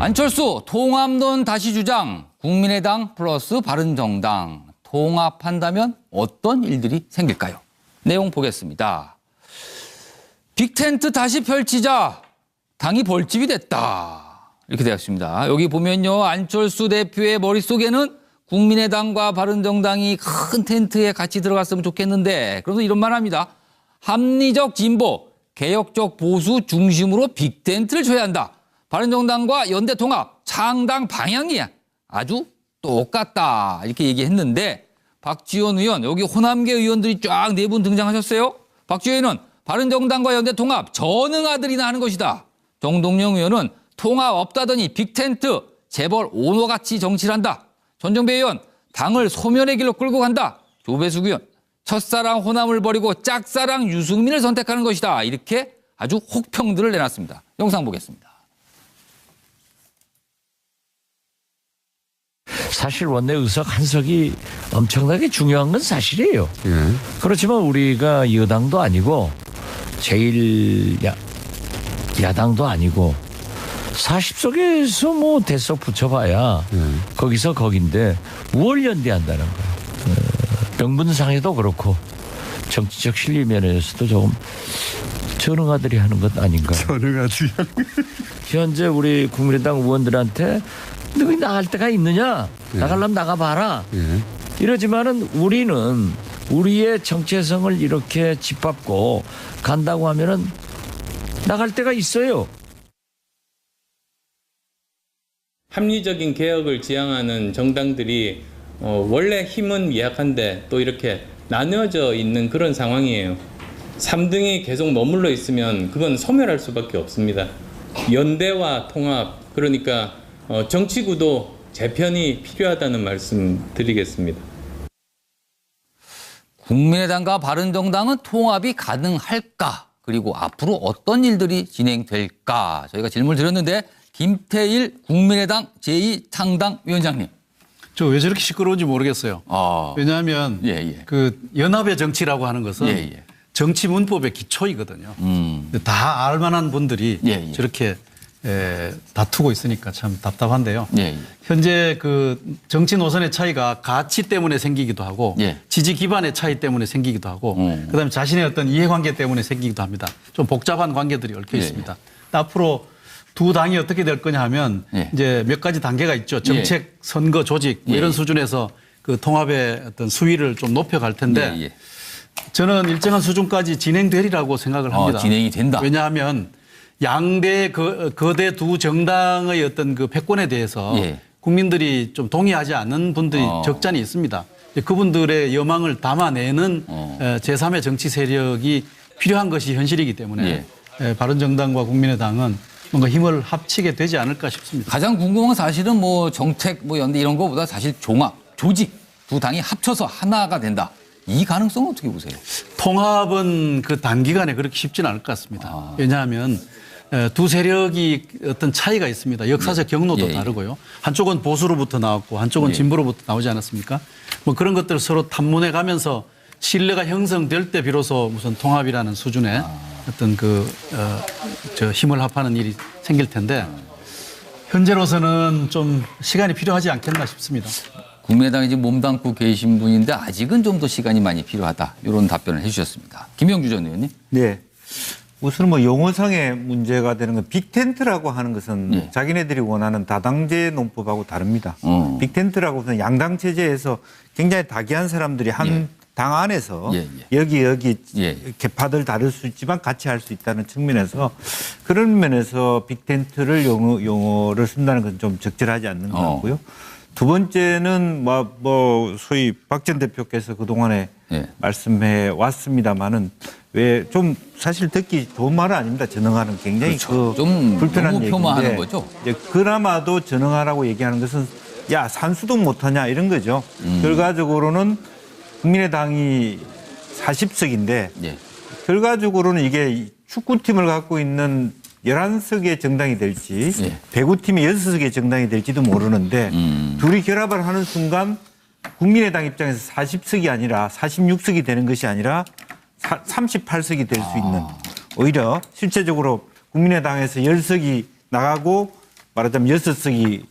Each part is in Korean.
안철수 통합론 다시 주장 국민의당 플러스 바른정당 통합한다면 어떤 일들이 생길까요? 내용 보겠습니다. 빅텐트 다시 펼치자 당이 벌집이 됐다. 이렇게 되었습니다. 여기 보면요. 안철수 대표의 머릿속에는 국민의당과 바른정당이 큰 텐트에 같이 들어갔으면 좋겠는데 그래서 이런 말 합니다. 합리적 진보, 개혁적 보수 중심으로 빅텐트를 줘야 한다. 바른정당과 연대 통합, 창당 방향이 아주 똑같다. 이렇게 얘기했는데 박지원 의원, 여기 호남계 의원들이 쫙 네 분 등장하셨어요. 박지원 의원은 바른정당과 연대 통합 전응아들이나 하는 것이다. 정동영 의원은 통합 없다더니 빅텐트 재벌 오너같이 정치를 한다. 전정배 의원 당을 소멸의 길로 끌고 간다. 조배수 의원 첫사랑 호남을 버리고 짝사랑 유승민을 선택하는 것이다. 이렇게 아주 혹평들을 내놨습니다. 영상 보겠습니다. 사실 원내 의석 한 석이 엄청나게 중요한 건 사실이에요. 그렇지만 우리가 여당도 아니고 제일 야, 야당도 아니고 40석에서 뭐 대석 붙여봐야 거기서 거긴데 뭘 연대한다는 거야. 어, 명분상에도 그렇고 정치적 실리 면에서도 조금 전응아들이 하는 것 아닌가. 전응하지. 현재 우리 국민의당 의원들한테 너희 나갈 데가 있느냐? 나가려면 나가봐라. 예. 이러지만은 우리는 우리의 정체성을 이렇게 짓밟고 간다고 하면은 나갈 데가 있어요. 합리적인 개혁을 지향하는 정당들이 어, 원래 힘은 예약한데 또 이렇게 나뉘어져 있는 그런 상황이에요. 3등이 계속 머물러 있으면 그건 소멸할 수밖에 없습니다. 연대와 통합 그러니까 어, 정치구도 재편이 필요하다는 말씀 드리겠습니다. 국민의당과 바른정당은 통합이 가능할까? 그리고 앞으로 어떤 일들이 진행될까? 저희가 질문을 드렸는데 김태일 국민의당 제2창당위원장님. 저 왜 저렇게 시끄러운지 모르겠어요. 아, 왜냐하면 예, 예. 그 연합의 정치라고 하는 것은 예, 예. 정치 문법의 기초이거든요. 음. 다 알만한 분들이 예, 예. 저렇게 에, 다투고 있으니까 참 답답한데요. 예, 예. 현재 그 정치 노선의 차이가 가치 때문에 생기기도 하고 예. 지지 기반의 차이 때문에 생기기도 하고 음. 그다음에 자신의 어떤 이해관계 때문에 생기기도 합니다. 좀 복잡한 관계들이 얽혀 예, 있습니다. 앞으로 두 당이 어떻게 될 거냐 하면 예. 이제 몇 가지 단계가 있죠. 정책, 선거, 조직 뭐 예, 이런 예. 수준에서 그 통합의 어떤 수위를 좀 높여갈 텐데 예, 예. 저는 일정한 수준까지 진행되리라고 생각을 어, 합니다. 진행이 된다. 왜냐하면 양대 거, 거대 두 정당의 어떤 그 패권에 대해서 예. 국민들이 좀 동의하지 않는 분들이 어. 적잖이 있습니다. 그분들의 여망을 담아내는 어. 에, 제3의 정치 세력이 필요한 것이 현실이기 때문에 예. 에, 바른정당과 국민의당은 뭔가 힘을 합치게 되지 않을까 싶습니다. 가장 궁금한 건 사실은 뭐 정책 뭐 연대 이런 거보다 사실 종합, 조직 두 당이 합쳐서 하나가 된다. 이 가능성은 어떻게 보세요? 통합은 그 단기간에 그렇게 쉽지는 않을 것 같습니다. 아. 왜냐하면 에, 두 세력이 어떤 차이가 있습니다. 역사적 경로도 예, 예. 다르고요. 한쪽은 보수로부터 나왔고 한쪽은 예. 진보로부터 나오지 않았습니까? 뭐 그런 것들을 서로 탐문해 가면서 신뢰가 형성될 때 비로소 무슨 통합이라는 수준의 아. 어떤 그, 어, 저 힘을 합하는 일이 생길 텐데 현재로서는 좀 시간이 필요하지 않겠나 싶습니다. 국민의당에 지금 몸담고 계신 분인데 아직은 좀 더 시간이 많이 필요하다. 이런 답변을 해주셨습니다. 김영주 전 의원님. 네. 우선 뭐 용어상의 문제가 되는 건 빅텐트라고 하는 것은 예. 자기네들이 원하는 다당제 논법하고 다릅니다. 어. 빅텐트라고 하는 양당 체제에서 굉장히 다기한 사람들이 한당 안에서 예, 여기 여기 예. 개파들 다를 수 있지만 같이 할 수 있다는 측면에서 그런 면에서 빅텐트를 용어, 용어를 쓴다는 건 좀 적절하지 않는 것 어. 같고요. 두 번째는 뭐, 뭐 소위 박 전 대표께서 그동안에 예. 말씀해 왔습니다마는 왜 좀 사실 듣기 좋은 말은 아닙니다. 전응하는 굉장히 그렇죠. 그 좀 불편한 너무 폄하하는 거죠. 이제 그나마도 전응하라고 얘기하는 것은 야 산수도 못하냐 이런 거죠. 음. 결과적으로는 국민의당이 40석인데 예. 결과적으로는 이게 축구팀을 갖고 있는 11석의 정당이 될지 예. 배구팀이 6석의 정당이 될지도 모르는데 음. 둘이 결합을 하는 순간 국민의당 입장에서 40석이 아니라 46석이 되는 것이 아니라 38석이 될수 있는 오히려 실제적으로 국민의당에서 10석이 나가고 말하자면 여섯 석이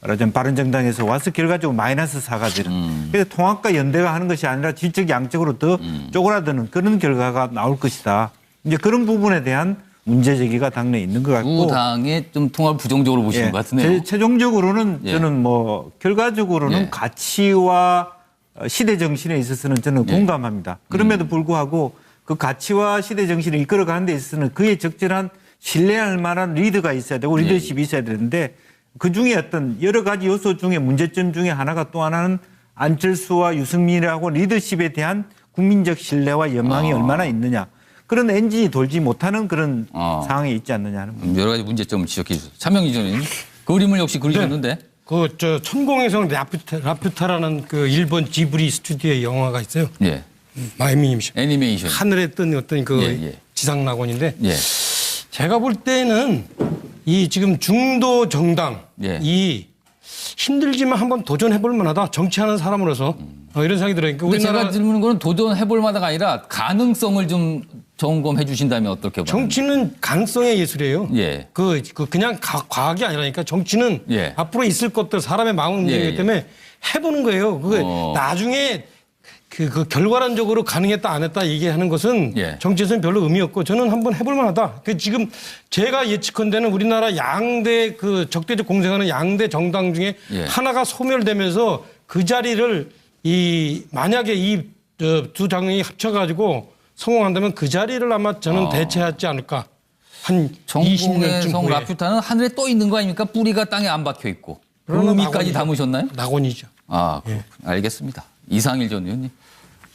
말하자면 바른정당에서 와서 결과적으로 마이너스 사가 되는. 그래서 통합과 연대가 하는 것이 아니라 질적 양적으로 더 쪼그라드는 그런 결과가 나올 것이다. 이제 그런 부분에 대한 문제 제기가 당내에 있는 것 같고. 두 당의 좀 통합 부정적으로 보시는 예, 것 같으네요. 제- 최종적으로는 예. 저는 뭐 결과적으로는 예. 가치와 어, 시대 정신에 있어서는 저는 예. 공감합니다. 그럼에도 음. 불구하고 그 가치와 시대 정신을 이끌어가는 데 있어서는 그에 적절한 신뢰할 만한 리더가 있어야 되고 예. 리더십이 있어야 되는데 그 중에 어떤 여러 가지 요소 중에 문제점 중에 하나가 또 하나는 안철수와 유승민이라고 리더십에 대한 국민적 신뢰와 연망이 아. 얼마나 있느냐. 그런 엔진이 돌지 못하는 그런 아. 상황에 있지 않느냐 하는 겁니다. 음, 여러 가지 문제점을 지적해 주셨어요. 차명희 전님 그림을 역시 그리셨는데 그저 천공에성 라퓨타, 라퓨타라는 그 일본 지브리 스튜디오의 영화가 있어요. 예 마이미님 애니메이션 하늘에 뜬 어떤 그 예, 예. 지상 낙원인데 예 제가 볼 때는 이 지금 중도 정당 예. 이 힘들지만 한번 도전해 볼 만하다 정치하는 사람으로서 어, 이런 생각이 들어요. 그러니까 우리나라 제가 질문은 거는 도전해 볼 만하가 아니라 가능성을 좀 점검해 주신다면 어떻게 봐요? 정치는 가능성의 예술이에요. 예. 그, 그 그냥 가- 과학이 아니라니까 정치는 예. 앞으로 있을 것들 사람의 마음 움직이기 예, 예. 때문에 해보는 거예요. 그게 어. 나중에 그, 그 결과론적으로 가능했다 안 했다 얘기하는 것은 예. 정치에서는 별로 의미 없고 저는 한번 해볼 만하다. 그 지금 제가 예측컨대는 우리나라 양대 그 적대적 공생하는 양대 정당 중에 예. 하나가 소멸되면서 그 자리를 이 만약에 이 두 당이 합쳐가지고 성공한다면 그 자리를 아마 저는 어. 대체하지 않을까. 한 20년쯤 전공의 성 후에. 라퓨타는 하늘에 떠 있는 거 아닙니까? 뿌리가 땅에 안 박혀 있고 그 의미까지. 담으셨나요? 낙원이죠. 아, 그렇군요. 알겠습니다. 이상일 전 의원님.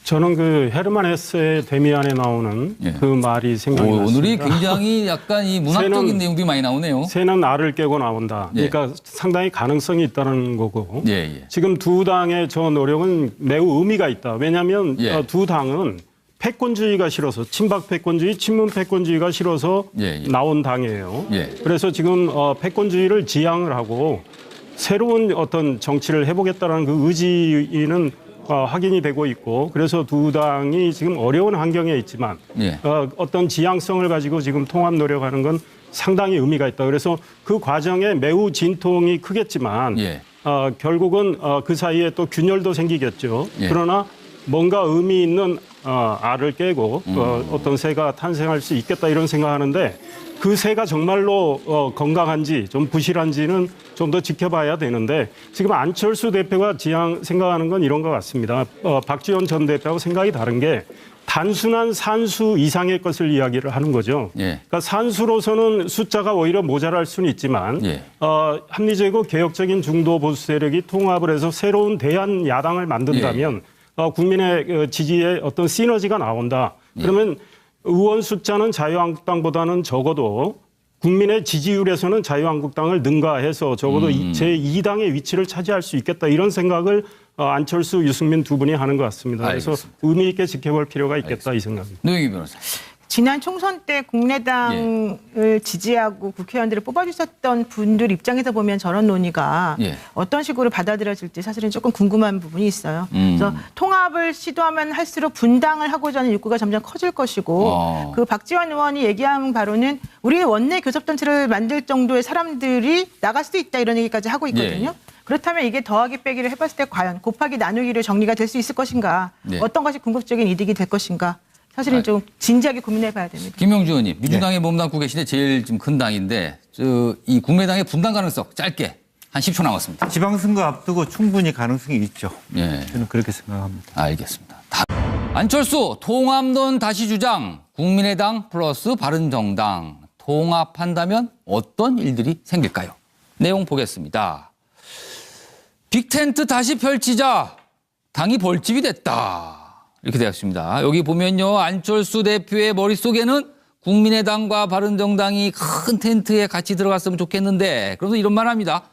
저는 그 헤르만 헤스의 데미안에 나오는 예. 그 말이 생각이 오, 오늘이 났습니다. 굉장히 약간 이 문학적인 새는- 내용들이 많이 나오네요. 새는 알을 깨고 나온다. 예. 그러니까 상당히 가능성이 있다는 거고. 예, 예. 지금 두 당의 저 노력은 매우 의미가 있다. 왜냐하면 예. 어, 두 당은 패권주의가 싫어서 친박 패권주의, 친문 패권주의가 싫어서 예, 예. 나온 당이에요. 예. 그래서 지금 어, 패권주의를 지향을 하고 새로운 어떤 정치를 해보겠다는 그 의지는 어, 확인이 되고 있고 그래서 두 당이 지금 어려운 환경에 있지만 예. 어, 어떤 지향성을 가지고 지금 통합 노력하는 건 상당히 의미가 있다. 그래서 그 과정에 매우 진통이 크겠지만 예. 어, 결국은 어, 그 사이에 또 균열도 생기겠죠. 예. 그러나 뭔가 의미 있는 어, 알을 깨고 음. 어, 어떤 새가 탄생할 수 있겠다 이런 생각하는데 그 새가 정말로 어, 건강한지 좀 부실한지는 좀 더 지켜봐야 되는데 지금 안철수 대표가 지향 생각하는 건 이런 것 같습니다. 어, 박지원 전 대표하고 생각이 다른 게 단순한 산수 이상의 것을 이야기를 하는 거죠. 예. 그러니까 산수로서는 숫자가 오히려 모자랄 수는 있지만 예. 어, 합리적이고 개혁적인 중도 보수 세력이 통합을 해서 새로운 대한 야당을 만든다면 어, 국민의 그 지지에 어떤 시너지가 나온다. 그러면 의원 숫자는 자유한국당보다는 적어도 국민의 지지율에서는 자유한국당을 능가해서 적어도 제 2당의 위치를 차지할 수 있겠다 이런 생각을 어, 안철수, 유승민 두 분이 하는 것 같습니다. 그래서 알겠습니다. 의미 있게 지켜볼 필요가 있겠다 이 생각입니다. 노영희 변호사. 지난 총선 때 국민의당을 예. 지지하고 국회의원들을 뽑아주셨던 분들 입장에서 보면 저런 논의가 예. 어떤 식으로 받아들여질지 사실은 조금 궁금한 부분이 있어요. 음. 그래서 통합을 시도하면 할수록 분당을 하고자 하는 욕구가 점점 커질 것이고 어. 그 박지원 의원이 얘기한 바로는 우리 원내 교섭단체를 만들 정도의 사람들이 나갈 수도 있다 이런 얘기까지 하고 있거든요. 예. 그렇다면 이게 더하기 빼기를 해봤을 때 과연 곱하기 나누기로 정리가 될 수 있을 것인가 네. 어떤 것이 궁극적인 이득이 될 것인가 사실은 좀 진지하게 고민해봐야 됩니다. 김영주 의원님, 민주당에 몸담고 계신데 제일 좀큰 당인데 저 이 국민의당의 분당 가능성 짧게 한 10초 남았습니다. 지방선거 앞두고 충분히 가능성이 있죠. 예. 저는 그렇게 생각합니다. 알겠습니다. 다- 안철수 통합론 다시 주장 국민의당 플러스 바른정당 통합한다면 어떤 일들이 생길까요? 내용 보겠습니다. 빅텐트 다시 펼치자 당이 벌집이 됐다. 이렇게 되었습니다. 여기 보면요. 안철수 대표의 머릿속에는 국민의당과 바른정당이 큰 텐트에 같이 들어갔으면 좋겠는데 그래서 이런 말 합니다.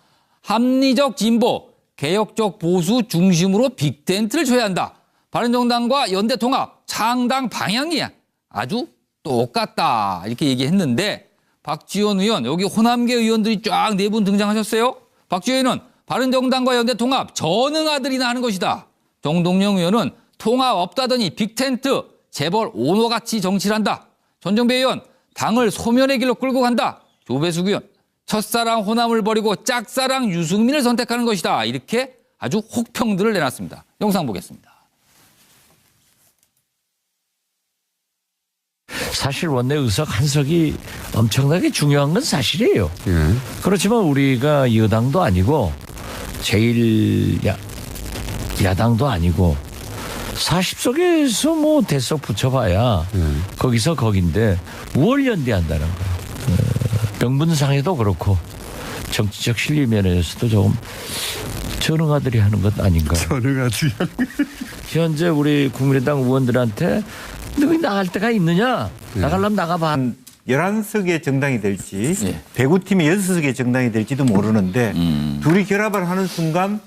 합리적 진보, 개혁적 보수 중심으로 빅텐트를 줘야 한다. 바른정당과 연대 통합, 창당 방향이 아주 똑같다. 이렇게 얘기했는데 박지원 의원, 여기 호남계 의원들이 쫙 네 분 등장하셨어요. 박지원 의원은 바른정당과 연대 통합 전응아들이나 하는 것이다. 정동영 의원은 통합 없다더니 빅텐트 재벌 오너같이 정치를 한다. 전정배 의원 당을 소멸의 길로 끌고 간다. 조배숙 의원 첫사랑 호남을 버리고 짝사랑 유승민을 선택하는 것이다. 이렇게 아주 혹평들을 내놨습니다. 영상 보겠습니다. 사실 원내 의석 한 석이 엄청나게 중요한 건 사실이에요. 그렇지만 우리가 여당도 아니고 제일 야, 야당도 아니고 40석에서 뭐 대석 붙여봐야 거기서 거긴데 뭘 연대한다는 거야. 어, 명분상에도 그렇고 정치적 실리 면에서도 조금 전응아들이 하는 것 아닌가. 전응아들이 현재 우리 국민의당 의원들한테 너희 나갈 데가 있느냐? 나가려면 나가봐. 한 11석의 정당이 될지 예. 배구팀이 6석의 정당이 될지도 모르는데 음. 둘이 결합을 하는 순간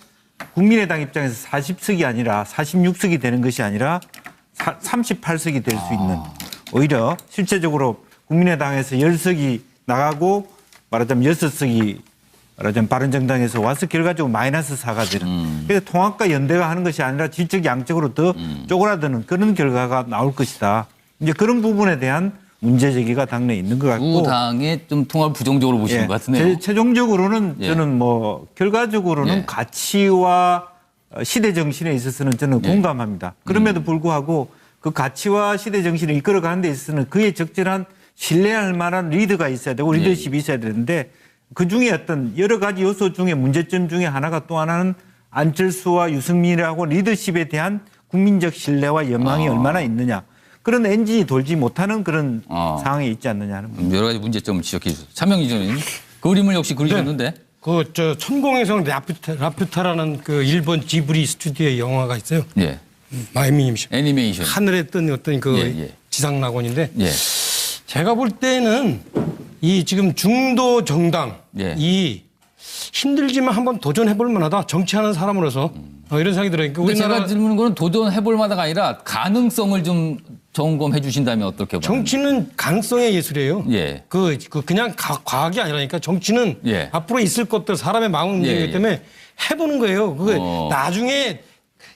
국민의당 입장에서 40석이 아니라 46석이 되는 것이 아니라 38석이 될 수 있는 오히려 실제적으로 국민의당에서 10석이 나가고 말하자면 6석이 말하자면 바른정당에서 와서 결과적으로 마이너스 4가 되는 음. 그래서 통합과 연대가 하는 것이 아니라 질적 양적으로 더 쪼그라드는 그런 결과가 나올 것이다. 이제 그런 부분에 대한 문제 제기가 당내에 있는 것 같고 두 당의 좀 통합 부정적으로 보시는 예, 것 같으네요. 제- 최종적으로는 예. 저는 뭐 결과적으로는 예. 가치와 어, 시대 정신에 있어서는 저는 예. 공감합니다. 그럼에도 음. 불구하고 그 가치와 시대 정신을 이끌어가는 데 있어서는 그에 적절한 신뢰할 만한 리더가 있어야 되고 예. 리더십이 있어야 되는데 그 중에 어떤 여러 가지 요소 중에 문제점 중에 하나가 또 하나는 안철수와 유승민이라고 리더십에 대한 국민적 신뢰와 연망이 아. 얼마나 있느냐. 그런 엔진이 돌지 못하는 그런 아. 상황에 있지 않느냐 하는 겁니다. 음, 여러 가지 문제점을 지적해 주셨어요. 차명희 전님 그림을 역시 그리셨는데 그 저 천공에성 라퓨타, 라퓨타라는 그 일본 지브리 스튜디오의 영화가 있어요. 예 마이미님 씨. 애니메이션 하늘에 뜬 어떤 그 예, 예. 지상 낙원인데 예 제가 볼 때는 이 지금 중도 정당 예. 이 힘들지만 한번 도전해 볼 만하다 정치하는 사람으로서 어, 이런 생각이 들어요. 그러니까 근데 우리나라 제가 질문은 거는 도전해 볼 만화가 아니라 가능성을 좀 점검해 주신다면 어떻게 봐요? 정치는 가능성의 예술이에요. 예. 그, 그 그냥 가- 과학이 아니라니까 정치는 예. 앞으로 있을 것들 사람의 마음 움직이기 예, 예. 때문에 해보는 거예요. 그게 어. 나중에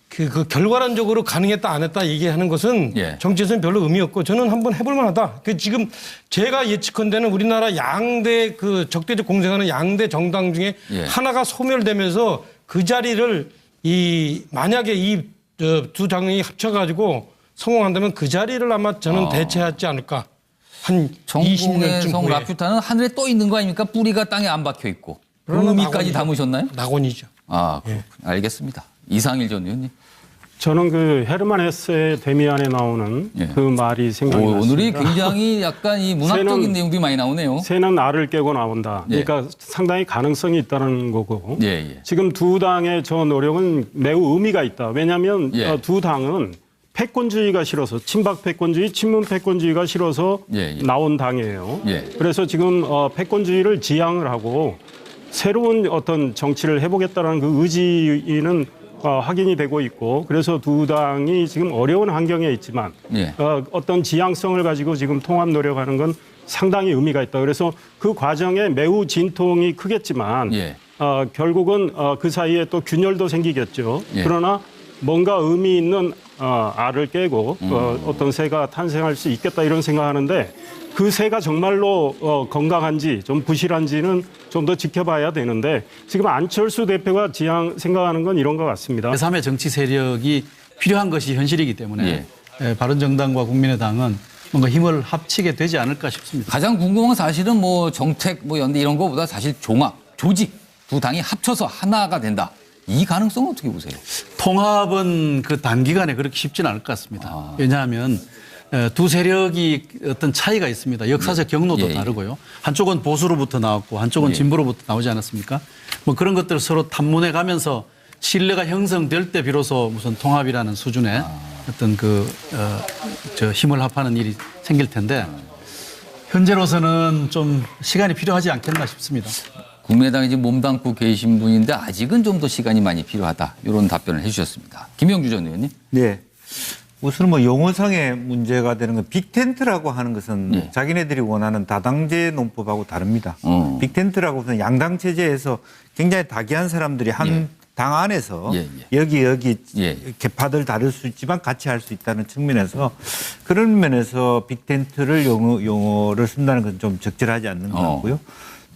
그, 그 결과론적으로 가능했다 안 했다 얘기하는 것은 예. 정치에서는 별로 의미 없고 저는 한번 해볼 만하다. 그 지금 제가 예측컨대는 우리나라 양대 그 적대적 공생하는 양대 정당 중에 예. 하나가 소멸되면서 그 자리를 이 만약에 이두 당이 합쳐가지고 성공한다면 그 자리를 아마 저는 아. 대체하지 않을까. 한 20년쯤 정공의 성 후에. 라퓨타는 하늘에 떠 있는 거 아닙니까? 뿌리가 땅에 안 박혀 있고 그 의미까지. 담으셨나요? 낙원이죠. 아 그렇군요. 알겠습니다. 이상일 전 의원님. 저는 그 헤르만 헤세의 데미안에 나오는 예. 그 말이 생각이 오, 오늘이 났습니다. 굉장히 약간 이 문학적인 새는- 내용들이 많이 나오네요. 새는 알을 깨고 나온다. 예. 그러니까 상당히 가능성이 있다는 거고. 예, 예. 지금 두 당의 저 노력은 매우 의미가 있다. 왜냐하면 예. 어, 두 당은 패권주의가 싫어서 친박 패권주의, 친문 패권주의가 싫어서 예, 예. 나온 당이에요. 예. 그래서 지금 어, 패권주의를 지향을 하고 새로운 어떤 정치를 해보겠다는 그 의지는 어, 확인이 되고 있고 그래서 두 당이 지금 어려운 환경에 있지만 예. 어, 어떤 지향성을 가지고 지금 통합 노력하는 건 상당히 의미가 있다. 그래서 그 과정에 매우 진통이 크겠지만 예. 어, 결국은 어, 그 사이에 또 균열도 생기겠죠. 예. 그러나 뭔가 의미 있는 어, 알을 깨고 음. 어, 어떤 새가 탄생할 수 있겠다 이런 생각하는데 그 새가 정말로 어, 건강한지 좀 부실한지는 좀 더 지켜봐야 되는데 지금 안철수 대표가 지향 생각하는 건 이런 것 같습니다. 제3의 정치 세력이 필요한 것이 현실이기 때문에 예. 예, 바른정당과 국민의당은 뭔가 힘을 합치게 되지 않을까 싶습니다. 가장 궁금한 건 사실은 뭐 정책 뭐 연대 이런 거보다 사실 종합 조직 두 당이 합쳐서 하나가 된다. 이 가능성은 어떻게 보세요? 통합은 그 단기간에 그렇게 쉽지는 않을 것 같습니다. 아. 왜냐하면 어, 두 세력이 어떤 차이가 있습니다. 역사적 경로도 예, 예. 다르고요. 한쪽은 보수로부터 나왔고 한쪽은 예. 진보로부터 나오지 않았습니까? 뭐 그런 것들을 서로 탐문해 가면서 신뢰가 형성될 때 비로소 무슨 통합이라는 수준의 아. 어떤 그, 어, 저 힘을 합하는 일이 생길 텐데 현재로서는 좀 시간이 필요하지 않겠나 싶습니다. 국민의당에 지금 몸담고 계신 분인데 아직은 좀 더 시간이 많이 필요하다. 이런 답변을 해주셨습니다. 김영주 전 의원님. 네. 우선 뭐 용어상의 문제가 되는 건 빅텐트라고 하는 것은 네. 자기네들이 원하는 다당제 논법하고 다릅니다. 어. 빅텐트라고 하는 양당 체제에서 굉장히 다기한 사람들이 한당 안에서 예, 여기 여기 예. 개파들 다를 수 있지만 같이 할 수 있다는 측면에서 그런 면에서 빅텐트를 용어, 용어를 쓴다는 건 좀 적절하지 않는 것 어. 같고요.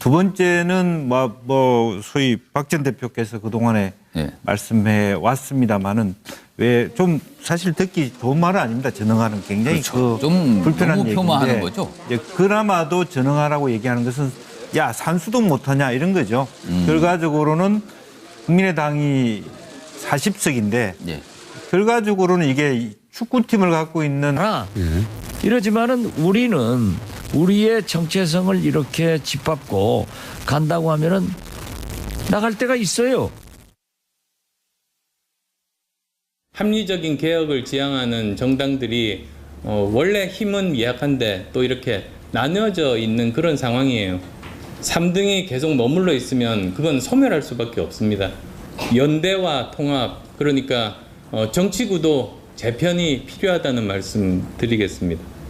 두 번째는 뭐, 뭐 소위 박전 대표께서 그동안에 예. 말씀해 왔습니다마는 왜 좀 사실 듣기 좋은 말은 아닙니다. 전응하는 굉장히 그렇죠. 그 좀 불편한 너무 얘기인데 거죠. 이제 그나마도 전응하라고 얘기하는 것은 야 산수도 못하냐 이런 거죠. 음. 결과적으로는 국민의당이 40석인데 예. 결과적으로는 이게 축구팀을 갖고 있는 하나 이러지만은 우리는 우리의 정체성을 이렇게 짓밟고 간다고 하면은 나갈 때가 있어요. 합리적인 개혁을 지향하는 정당들이 어, 원래 힘은 예약한데 또 이렇게 나뉘어져 있는 그런 상황이에요. 3등이 계속 머물러 있으면 그건 소멸할 수밖에 없습니다. 연대와 통합 그러니까 어, 정치구도 재편이 필요하다는 말씀 드리겠습니다.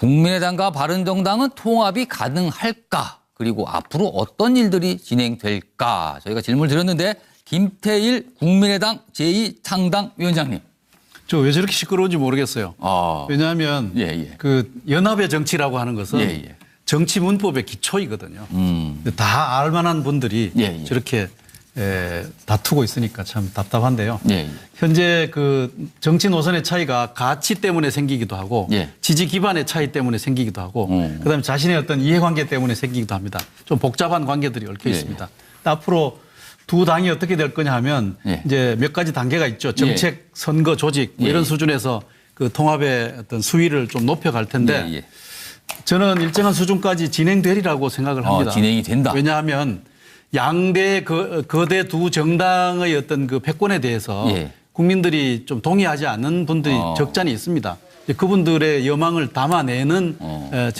국민의당과 바른정당은 통합이 가능할까? 그리고 앞으로 어떤 일들이 진행될까? 저희가 질문을 드렸는데 김태일 국민의당 제2창당위원장님. 저 왜 저렇게 시끄러운지 모르겠어요. 아, 왜냐하면 예, 예. 그 연합의 정치라고 하는 것은 예, 예. 정치 문법의 기초이거든요. 음. 다 알만한 분들이 예, 예. 저렇게 에, 다투고 있으니까 참 답답한데요. 예, 예. 현재 그 정치 노선의 차이가 가치 때문에 생기기도 하고 예. 지지 기반의 차이 때문에 생기기도 하고 음. 그다음에 자신의 어떤 이해관계 때문에 생기기도 합니다. 좀 복잡한 관계들이 얽혀 예, 있습니다. 앞으로 두 당이 어떻게 될 거냐 하면 예. 이제 몇 가지 단계가 있죠. 정책, 선거, 조직 뭐 예, 이런 예. 수준에서 그 통합의 어떤 수위를 좀 높여갈 텐데 예, 예. 저는 일정한 수준까지 진행되리라고 생각을 어, 합니다. 진행이 된다. 왜냐하면 양대 거, 거대 두 정당의 어떤 그 패권에 대해서 예. 국민들이 좀 동의하지 않는 분들이 어. 적잖이 있습니다. 그분들의 여망을 담아내는 어. 에, 제